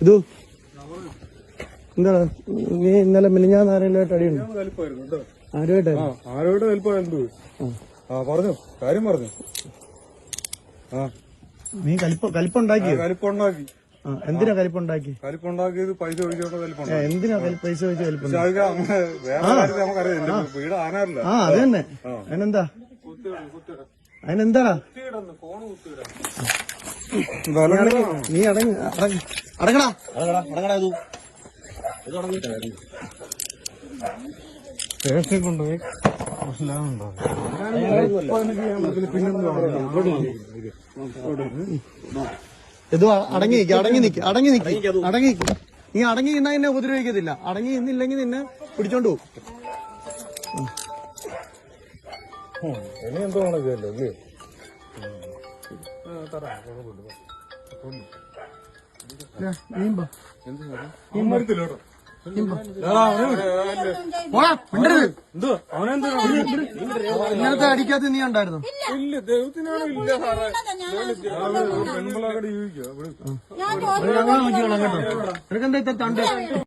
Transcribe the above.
ഇതു. എന്താണ്? നീ ഇന്നലെ മിനിഞ്ഞാന്ന് ആരെങ്കിലും അടിയുണ്ട്? ആരുമായിട്ടായിരുന്നു ആരോട് ആ. പറഞ്ഞു. കാര്യം പറഞ്ഞു. ആ. നീ കലിപ്പ കലിപ്പുണ്ടാക്കി കലിപ്പുണ്ടാക്കി. എന്തിനാ കലിപ്പുണ്ടാക്കി? കലിപ്പുണ്ടാക്കിയത് പൈസ ഒഴിച്ചോണ്ട് കലിപ്പുണ്ടാക്കി എന്തിനാ കലി- പൈസ ഒഴിച്ച് കലിപ്പുണ്ടാക്കി ആ. അത് തന്നെ. അതിനെന്താ? അതിനെന്താടാ നീ അടങ്ങി അടങ്ങടാ. അടങ്ങടാ സ്റ്റേഷനിൽ കൊണ്ടുപോയി പ്രശ്നമുണ്ടോ ഇത് അടങ്ങി നിൽക്കുക അടങ്ങി നിക്ക് അടങ്ങി നിക്ക് അടങ്ങി നിക്ക്. നീ അടങ്ങി നിന്നാ എന്നെ ഉപദ്രവിക്കത്തില്ല. അടങ്ങി നിന്നില്ലെങ്കിൽ നിന്നെ പിടിച്ചോണ്ട് പോകും ഇനി എന്തോ കണക്കല്ലോ അല്ലേ? ഇന്നലത്തെ അടിക്കാത്ത നീ ഉണ്ടായിരുന്നു? ഇല്ല ദൈവത്തിനാണ് ഇല്ല സാറേ. പെൺപിള്ളേരുടെ ജീവിക്കുക. ഞങ്ങൾ നോക്കിക്കോളാം കേട്ടോ നിനക്കെന്താ ഇത്ര തണ്ട്